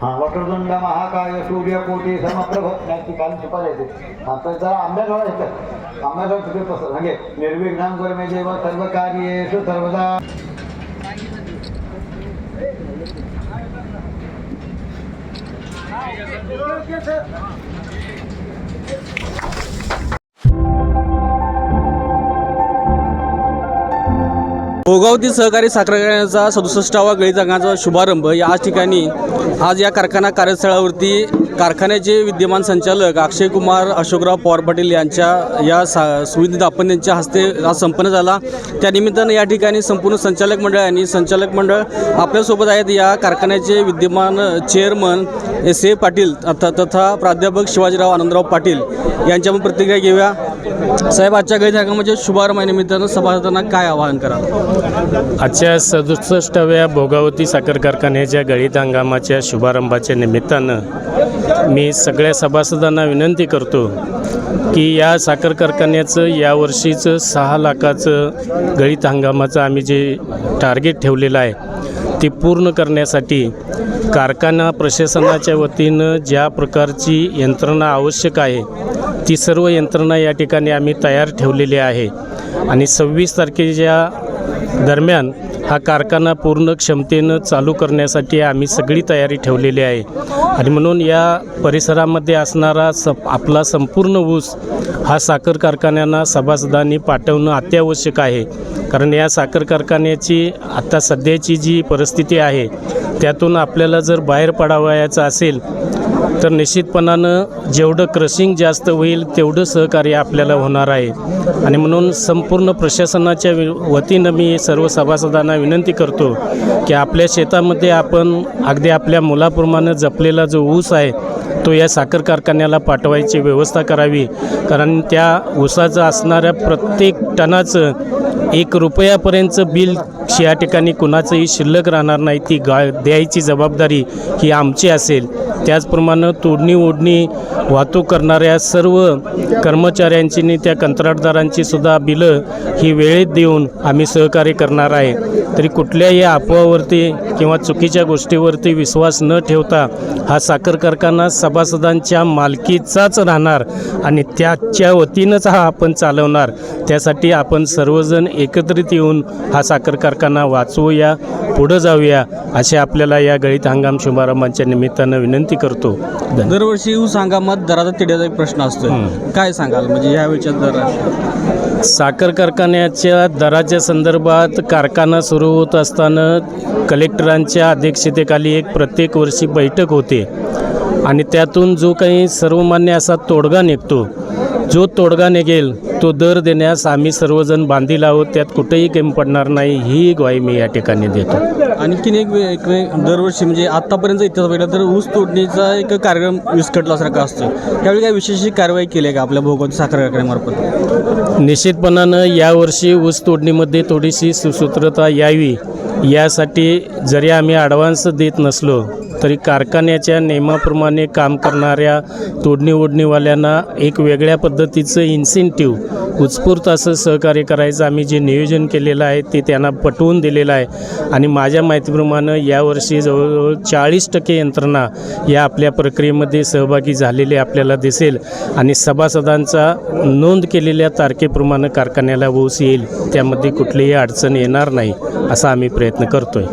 हा वक्रतुंड महाकाय सूर्यकोटी समप्रभ नाही ती काल येते. आता जरा आंब्याजवळ येतात. आंब्याजवळ तिथे पसर म्हणजे निर्विघ्नाम मे देव सर्व कार्येषु सर्वदा. भोगावती सहकारी साखर कारखान्याचा सदुसष्टावा गळीजागाचा शुभारंभ या ठिकाणी आज या कारखाना कार्यस्थळावरती कारखान्याचे विद्यमान संचालक अक्षय कुमार अशोकराव पवार पाटील यांच्या या सा सुविधा दापन यांच्या हस्ते आज संपन्न झाला. त्यानिमित्तानं या ठिकाणी संपूर्ण संचालक मंडळ आणि संचालक मंडळ आपल्यासोबत आहेत. या कारखान्याचे विद्यमान चेअरमन एस ए पाटील तथा तथा प्राध्यापक शिवाजीराव आनंदराव पाटील यांच्या पण प्रतिक्रिया घेऊया. साहेब आजच्या गळी जागामध्ये म्हणजे शुभारंभानिमित्तानं सभासदांना काय आवाहन कराल? आजच्या सदुसष्टाव्या भोगावती साखर कारखान्याच्या गळीत हंगामाच्या शुभारंभाच्या निमित्तानं मी सगळ्या सभासदांना विनंती करतो की या साखर कारखान्याचं यावर्षीचं सहा लाखाचं गळीत हंगामाचं आम्ही जे टार्गेट ठेवलेलं आहे ते पूर्ण करण्यासाठी कारखाना प्रशासनाच्या वतीनं ज्या प्रकारची यंत्रणा आवश्यक आहे ती सर्व यंत्रणा या ठिकाणी आम्ही तयार ठेवलेली आहे. आणि सव्वीस तारखेच्या दरम्यान हा कारखाना पूर्ण क्षमतेनं चालू करण्यासाठी आम्ही सगळी तयारी ठेवलेली आहे. आणि म्हणून या परिसरामध्ये असणारा स आपला संपूर्ण ऊस हा साखर कारखान्यांना सभासदांनी पाठवणं अत्यावश्यक आहे. कारण या साखर कारखान्याची आता सध्याची जी परिस्थिती आहे त्यातून आपल्याला जर बाहेर पडावयाचं असेल तर निश्चितपणानं जेवढं क्रशिंग जास्त होईल तेवढं सहकार्य आपल्याला होणार आहे. आणि म्हणून संपूर्ण प्रशासनाच्या वतीनं मी सर्व सभासदांना विनंती करतो की आपल्या शेतामध्ये आपण अगदी आपल्या मुलाप्रमाणे जपलेला जो ऊस आहे तो या साखर कारखान्याला पाठवायची व्यवस्था करावी. कारण त्या ऊसाचं असणाऱ्या प्रत्येक टनाचं एक रुपयापर्यंतचं बिल या ठिकाणी कुणाचंही शिल्लक राहणार नाही. ती गा द्यायची जबाबदारी ही आमची असेल. त्याचप्रमाणे तोडणी ओढणी वाहतूक करणाऱ्या सर्व कर्मचाऱ्यांची आणि त्या कंत्राटदारांची सुद्धा बिलं ही वेळेत देऊन आम्ही सहकार्य करणार आहे. तरी कुठल्याही अफवावरती किंवा चुकीच्या गोष्टीवरती विश्वास न ठेवता हा साखर कारखाना सभासदांच्या मालकीचाच राहणार आणि त्याच्या वतीनंच हा आपण चालवणार. त्यासाठी आपण सर्वजण एकत्रित येऊन हा साखर कारखाना वाचवूया पुढं जाऊया असे आपल्याला या गळीत हंगाम शुभारंभाच्या निमित्तानं विनंती करतो. धन्यवाद. दरवर्षी ऊस हंगामात दराचा तिड्याचा एक प्रश्न असतो. काय सांगाल? म्हणजे यावेळच्या दर साखर कारखान्याच्या दराच्या संदर्भात कारखाना सुरू होत असताना कलेक्टरांच्या अध्यक्षतेखाली एक प्रत्येक वर्षी बैठक होते. आणि त्यातून जो काही सर्वमान्य असा तोडगा निघतो जो तोडगा निघेल तो दर देण्यास आम्ही सर्वजण बांधील आहोत. त्यात कुठेही कमी पडणार नाही ही ग्वाही मी या ठिकाणी देतो. आणखीन एक वे- एक वे- दरवर्षी म्हणजे आतापर्यंत इतिहास बघितला तर ऊस तोडणीचा एक कार्यक्रम विस्कटल्यासारखा असतो. त्यावेळी काय विशेष कारवाई केली आहे का आपल्या भोगावती साखर कारखान्यामार्फत? निश्चितपणानं यावर्षी ऊस तोडणीमध्ये थोडीशी सुसूत्रता यावी यासाठी जरी आम्ही ॲडव्हान्स देत नसलो तरी कारखान्याच्या नियमाप्रमाणे काम करणाऱ्या तोडणी ओढणीवाल्यांना एक वेगळ्या पद्धतीचं इन्सेंटिव्ह उत्स्फूर्त असं सहकार्य करायचं आम्ही जे नियोजन केलेलं आहे ते त्यांना पटवून दिलेलं आहे. आणि माझ्या माहितीप्रमाणे यावर्षी जवळजवळ चाळीस टक्के यंत्रणा या आपल्या प्रक्रियेमध्ये सहभागी झालेली आपल्याला दिसेल. आणि सभासदांचा नोंद केलेल्या तारखेप्रमाणे कारखान्याला ऊस येईल त्यामध्ये कुठलीही अडचण येणार नाही असा आम्ही प्रयत्न करतोय.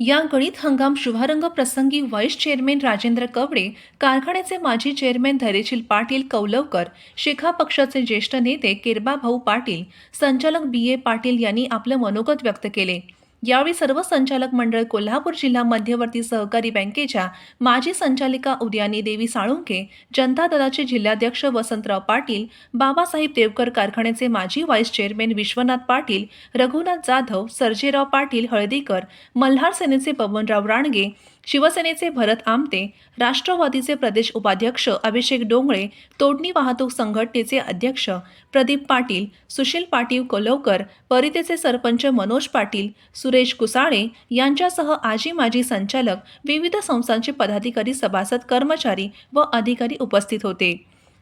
या गणित हंगाम शुभारंभ प्रसंगी व्हाईस चेअरमॅन राजेंद्र कवडे कारखान्याचे माजी चेअरमॅन धैर्यशील पाटील कौलवकर शिखा पक्षाचे ज्येष्ठ नेते किरबा भाऊ पाटील संचालक बी ए पाटील यांनी आपलं मनोगत व्यक्त केले. यावेळी सर्व संचालक मंडळ कोल्हापूर जिल्हा मध्यवर्ती सहकारी बँकेच्या माजी संचालिका उदयानी देवी साळुंके जनता दलाचे जिल्हाध्यक्ष वसंतराव पाटील बाबासाहेब देवकर कारखान्याचे माजी व्हाईस चेअरमॅन विश्वनाथ पाटील रघुनाथ जाधव सर्जेराव पाटील हळदीकर मल्हार सेनेचे पवनराव राणगे शिवसेनेचे भरत आमते राष्ट्रवादीचे प्रदेश उपाध्यक्ष अभिषेक डोंगळे तोडणी वाहतूक संघटनेचे अध्यक्ष प्रदीप पाटील सुशील पाटील कोलवकर परितेचे सरपंच मनोज पाटील सुरेश कुसाळे यांच्यासह आजी माजी संचालक विविध संस्थांचे पदाधिकारी सभासद कर्मचारी व अधिकारी उपस्थित होते.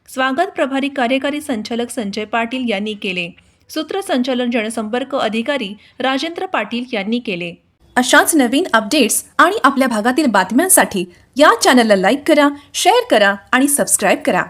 स्वागत प्रभारी कार्यकारी संचालक संजय पाटील यांनी केले. सूत्रसंचालन जनसंपर्क अधिकारी राजेंद्र पाटील यांनी केले. अशाच नवीन अपडेट्स आणि आपल्या भागातील बातम्यांसाठी या चॅनलला लाईक करा शेअर करा आणि सबस्क्राईब करा.